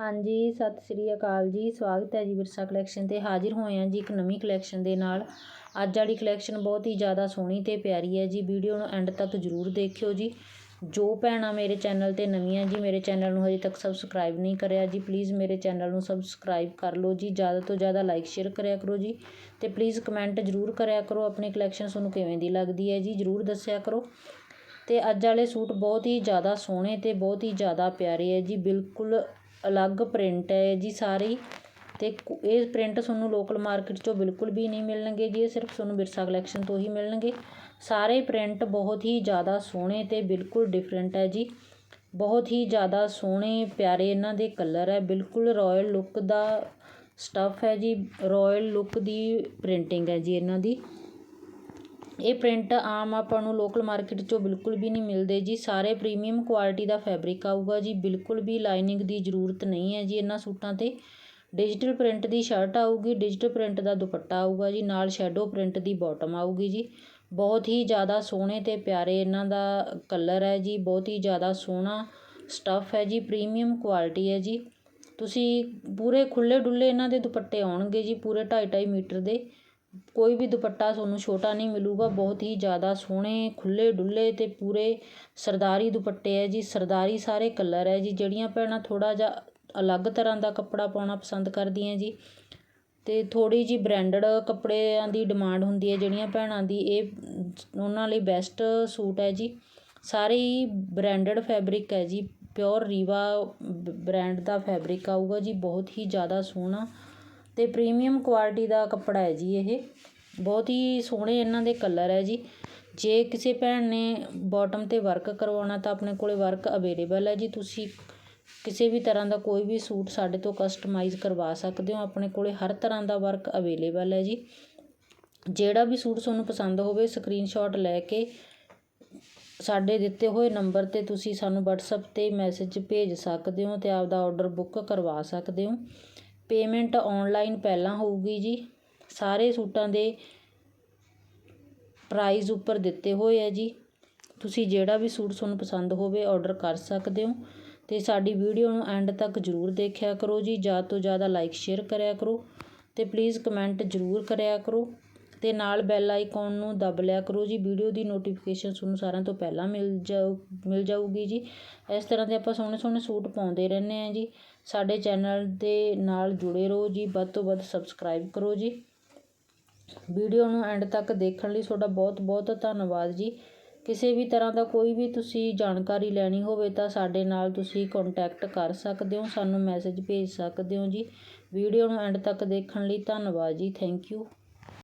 ਹਾਂਜੀ, ਸਤਿ ਸ੍ਰੀ ਅਕਾਲ ਜੀ। ਸਵਾਗਤ ਹੈ ਜੀ ਵਿਰਸਾ ਕਲੈਕਸ਼ਨ 'ਤੇ। ਹਾਜ਼ਰ ਹੋਏ ਹਾਂ ਜੀ ਇੱਕ ਨਵੀਂ ਕਲੈਕਸ਼ਨ ਦੇ ਨਾਲ। ਅੱਜ ਵਾਲੀ ਕਲੈਕਸ਼ਨ ਬਹੁਤ ਹੀ ਜ਼ਿਆਦਾ ਸੋਹਣੀ ਤੇ ਪਿਆਰੀ ਹੈ ਜੀ। ਵੀਡੀਓ ਨੂੰ ਐਂਡ ਤੱਕ ਜ਼ਰੂਰ ਦੇਖਿਓ ਜੀ। ਜੋ ਭੈਣਾਂ ਮੇਰੇ ਚੈਨਲ 'ਤੇ ਨਵੀਆਂ ਜੀ, ਮੇਰੇ ਚੈਨਲ ਨੂੰ ਹਜੇ ਤੱਕ ਸਬਸਕ੍ਰਾਈਬ ਨਹੀਂ ਕਰਿਆ ਜੀ ਪਲੀਜ਼ ਮੇਰੇ ਚੈਨਲ ਨੂੰ ਸਬਸਕ੍ਰਾਈਬ ਕਰ ਲਓ ਜੀ। ਜ਼ਿਆਦਾ ਤੋਂ ਜ਼ਿਆਦਾ ਲਾਈਕ ਸ਼ੇਅਰ ਕਰਿਆ ਕਰੋ ਜੀ ਤੇ ਪਲੀਜ਼ ਕਮੈਂਟ ਜ਼ਰੂਰ ਕਰਿਆ ਕਰੋ। ਆਪਣੀ ਕਲੈਕਸ਼ਨ ਤੁਹਾਨੂੰ ਕਿਵੇਂ ਦੀ ਲੱਗਦੀ ਹੈ ਜੀ, ਜ਼ਰੂਰ ਦੱਸਿਆ ਕਰੋ। ਅਤੇ ਅੱਜ ਵਾਲੇ ਸੂਟ ਬਹੁਤ ਹੀ ਜ਼ਿਆਦਾ ਸੋਹਣੇ ਅਤੇ ਬਹੁਤ ਹੀ ਜ਼ਿਆਦਾ ਪਿਆਰੇ ਹੈ ਜੀ, ਬਿਲਕੁਲ ਅਲੱਗ ਪ੍ਰਿੰਟ ਹੈ ਜੀ ਸਾਰੇ ਤੇ ਇਹ ਪ੍ਰਿੰਟ ਤੁਹਾਨੂੰ ਲੋਕਲ ਮਾਰਕੀਟ 'ਚੋਂ ਬਿਲਕੁਲ ਵੀ ਨਹੀਂ ਮਿਲਣਗੇ ਜੀ, ਇਹ ਸਿਰਫ ਤੁਹਾਨੂੰ ਵਿਰਸਾ ਕਲੈਕਸ਼ਨ ਤੋਂ ਹੀ ਮਿਲਣਗੇ। ਸਾਰੇ ਪ੍ਰਿੰਟ ਬਹੁਤ ਹੀ ਜ਼ਿਆਦਾ ਸੋਹਣੇ ਅਤੇ ਬਿਲਕੁਲ ਡਿਫਰੈਂਟ ਹੈ ਜੀ। ਬਹੁਤ ਹੀ ਜ਼ਿਆਦਾ ਸੋਹਣੇ, ਪਿਆਰੇ ਇਹਨਾਂ ਦੇ ਕਲਰ ਹੈ, ਬਿਲਕੁਲ ਰੋਇਲ ਲੁੱਕ ਦਾ ਸਟੱਫ ਹੈ ਜੀ ਰੋਇਲ ਲੁੱਕ ਦੀ ਪ੍ਰਿੰਟਿੰਗ ਹੈ ਜੀ ਇਹਨਾਂ ਦੀ। ਇਹ ਪ੍ਰਿੰਟ ਆਮ ਆਪਾਂ ਨੂੰ ਲੋਕਲ ਮਾਰਕੀਟ 'ਚੋਂ ਬਿਲਕੁਲ ਵੀ ਨਹੀਂ ਮਿਲਦੇ ਜੀ। ਸਾਰੇ ਪ੍ਰੀਮੀਅਮ ਕੁਆਲਿਟੀ ਦਾ ਫੈਬਰਿਕ ਆਊਗਾ ਜੀ। ਬਿਲਕੁਲ ਵੀ ਲਾਈਨਿੰਗ ਦੀ ਜ਼ਰੂਰਤ ਨਹੀਂ ਹੈ ਜੀ ਇਹਨਾਂ ਸੂਟਾਂ 'ਤੇ। ਡਿਜੀਟਲ ਪ੍ਰਿੰਟ ਦੀ ਸ਼ਰਟ ਆਊਗੀ ਡਿਜੀਟਲ ਪ੍ਰਿੰਟ ਦਾ ਦੁਪੱਟਾ ਆਊਗਾ ਜੀ, ਨਾਲ ਸ਼ੈਡੋ ਪ੍ਰਿੰਟ ਦੀ ਬਾਟਮ ਆਊਗੀ ਜੀ। ਬਹੁਤ ਹੀ ਜ਼ਿਆਦਾ ਸੋਹਣੇ ਤੇ ਪਿਆਰੇ ਇਹਨਾਂ ਦਾ ਕਲਰ ਹੈ ਜੀ। ਬਹੁਤ ਹੀ ਜ਼ਿਆਦਾ ਸੋਹਣਾ ਸਟੱਫ ਹੈ ਜੀ। ਪ੍ਰੀਮੀਅਮ ਕੁਆਲਿਟੀ ਹੈ ਜੀ। ਤੁਸੀਂ ਪੂਰੇ ਖੁੱਲੇ ਡੁੱਲੇ ਇਹਨਾਂ ਦੇ ਦੁਪੱਟੇ ਆਉਣਗੇ ਜੀ, ਪੂਰੇ 2.5 ਮੀਟਰ ਦੇ। ਕੋਈ ਵੀ ਦੁਪੱਟਾ ਤੁਹਾਨੂੰ ਛੋਟਾ ਨਹੀਂ ਮਿਲੂਗਾ, ਬਹੁਤ ਹੀ ਜ਼ਿਆਦਾ ਸੋਹਣੇ, ਖੁੱਲ੍ਹੇ ਡੁੱਲੇ ਅਤੇ ਪੂਰੇ ਸਰਦਾਰੀ ਦੁਪੱਟੇ ਹੈ ਜੀ। ਸਰਦਾਰੀ ਸਾਰੇ ਕਲਰ ਹੈ ਜੀ। ਜਿਹੜੀਆਂ ਭੈਣਾਂ ਥੋੜ੍ਹਾ ਜਿਹਾ ਅਲੱਗ ਤਰ੍ਹਾਂ ਦਾ ਕੱਪੜਾ ਪਾਉਣਾ ਪਸੰਦ ਕਰਦੀਆਂ ਜੀ। ਅਤੇ ਥੋੜ੍ਹੀ ਜਿਹੀ ਬ੍ਰੈਂਡਡ ਕੱਪੜਿਆਂ ਦੀ ਡਿਮਾਂਡ ਹੁੰਦੀ ਹੈ ਜਿਹੜੀਆਂ ਭੈਣਾਂ ਦੀ। ਇਹ ਉਹਨਾਂ ਲਈ ਬੈਸਟ ਸੂਟ ਹੈ ਜੀ। ਸਾਰੇ ਹੀ ਬ੍ਰਾਂਡਡ ਫੈਬਰਿਕ ਹੈ ਜੀ। ਪਿਓਰ ਰੀਵਾ ਬ੍ਰੈਂਡ ਦਾ ਫੈਬਰਿਕ ਆਊਗਾ ਜੀ। ਬਹੁਤ ਹੀ ਜ਼ਿਆਦਾ ਸੋਹਣਾ ਅਤੇ ਪ੍ਰੀਮੀਅਮ ਕੁਆਲਿਟੀ ਦਾ ਕੱਪੜਾ ਹੈ ਜੀ ਇਹ। ਬਹੁਤ ਹੀ ਸੋਹਣੇ ਇਹਨਾਂ ਦੇ ਕਲਰ ਹੈ ਜੀ। ਜੇ ਕਿਸੇ ਭੈਣ ਨੇ ਬੋਟਮ 'ਤੇ ਵਰਕ ਕਰਵਾਉਣਾ ਤਾਂ ਆਪਣੇ ਕੋਲ ਵਰਕ ਅਵੇਲੇਬਲ ਹੈ ਜੀ। ਤੁਸੀਂ ਕਿਸੇ ਵੀ ਤਰ੍ਹਾਂ ਦਾ ਕੋਈ ਵੀ ਸੂਟ ਸਾਡੇ ਤੋਂ ਕਸਟਮਾਈਜ਼ ਕਰਵਾ ਸਕਦੇ ਹੋ। ਆਪਣੇ ਕੋਲ ਹਰ ਤਰ੍ਹਾਂ ਦਾ ਵਰਕ ਅਵੇਲੇਬਲ ਹੈ ਜੀ। ਜਿਹੜਾ ਵੀ ਸੂਟ ਤੁਹਾਨੂੰ ਪਸੰਦ ਹੋਵੇ ਸਕਰੀਨਸ਼ਾਟ ਲੈ ਕੇ ਸਾਡੇ ਦਿੱਤੇ ਹੋਏ ਨੰਬਰ 'ਤੇ ਤੁਸੀਂ ਸਾਨੂੰ ਵਟਸਐਪ 'ਤੇ ਮੈਸੇਜ ਭੇਜ ਸਕਦੇ ਹੋ ਅਤੇ ਆਪਦਾ ਔਡਰ ਬੁੱਕ ਕਰਵਾ ਸਕਦੇ ਹੋ। ਪੇਮੈਂਟ ਔਨਲਾਈਨ ਪਹਿਲਾਂ ਹੋਊਗੀ ਜੀ। ਸਾਰੇ ਸੂਟਾਂ ਦੇ ਪ੍ਰਾਈਜ਼ ਉੱਪਰ ਦਿੱਤੇ ਹੋਏ ਹੈ ਜੀ। ਤੁਸੀਂ ਜਿਹੜਾ ਵੀ ਸੂਟ ਤੁਹਾਨੂੰ ਪਸੰਦ ਹੋਵੇ ਔਡਰ ਕਰ ਸਕਦੇ ਹੋ। ਅਤੇ ਸਾਡੀ ਵੀਡੀਓ ਨੂੰ ਐਂਡ ਤੱਕ ਜ਼ਰੂਰ ਦੇਖਿਆ ਕਰੋ ਜੀ। ਜ਼ਿਆਦਾ ਤੋਂ ਜ਼ਿਆਦਾ ਲਾਈਕ, ਸ਼ੇਅਰ ਕਰਿਆ ਕਰੋ। ਅਤੇ ਪਲੀਜ਼ ਕਮੈਂਟ ਜ਼ਰੂਰ ਕਰਿਆ ਕਰੋ। ਅਤੇ ਨਾਲ ਬੈਲ ਆਈਕੋਨ ਨੂੰ ਦੱਬ ਲਿਆ ਕਰੋ ਜੀ। ਵੀਡੀਓ ਦੀ ਨੋਟੀਫਿਕੇਸ਼ਨ ਤੁਹਾਨੂੰ ਸਾਰਿਆਂ ਤੋਂ ਪਹਿਲਾਂ ਮਿਲ ਜਾਊ, ਮਿਲ ਜਾਊਗੀ ਜੀ। ਇਸ ਤਰ੍ਹਾਂ ਦੇ ਆਪਾਂ ਸੋਹਣੇ ਸੋਹਣੇ ਸੂਟ ਪਾਉਂਦੇ ਰਹਿੰਦੇ ਹਾਂ ਜੀ। ਸਾਡੇ ਚੈਨਲ ਦੇ ਨਾਲ ਜੁੜੇ ਰਹੋ ਜੀ। ਵੱਧ ਤੋਂ ਵੱਧ ਸਬਸਕ੍ਰਾਈਬ ਕਰੋ ਜੀ। ਵੀਡੀਓ ਨੂੰ ਐਂਡ ਤੱਕ ਦੇਖਣ ਲਈ ਤੁਹਾਡਾ ਬਹੁਤ ਬਹੁਤ ਧੰਨਵਾਦ ਜੀ। ਕਿਸੇ ਵੀ ਤਰ੍ਹਾਂ ਦਾ ਕੋਈ ਵੀ ਤੁਸੀਂ ਜਾਣਕਾਰੀ ਲੈਣੀ ਹੋਵੇ ਤਾਂ ਸਾਡੇ ਨਾਲ ਤੁਸੀਂ ਕੰਟੈਕਟ ਕਰ ਸਕਦੇ ਹੋ, ਸਾਨੂੰ ਮੈਸੇਜ ਭੇਜ ਸਕਦੇ ਹੋ ਜੀ। ਵੀਡੀਓ ਨੂੰ ਐਂਡ ਤੱਕ ਦੇਖਣ ਲਈ ਧੰਨਵਾਦ ਜੀ। Thank you